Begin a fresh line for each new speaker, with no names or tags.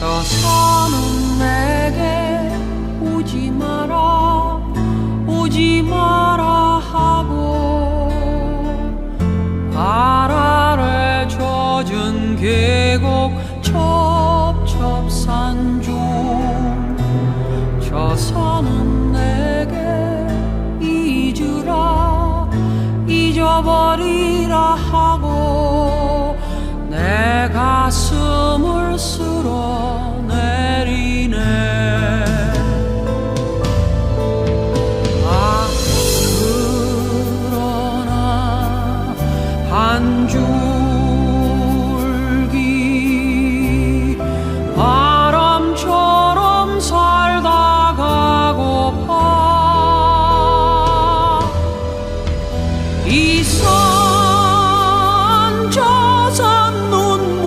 저 산은 내게 오지 마라 오지 마라 하고 발 아래 젖은 계곡 첩첩산 중저 산은 내게 잊으라 잊어버리라 하고 내 가슴을 쓰 한 줄기. 바람처럼 살다 가고파. 이사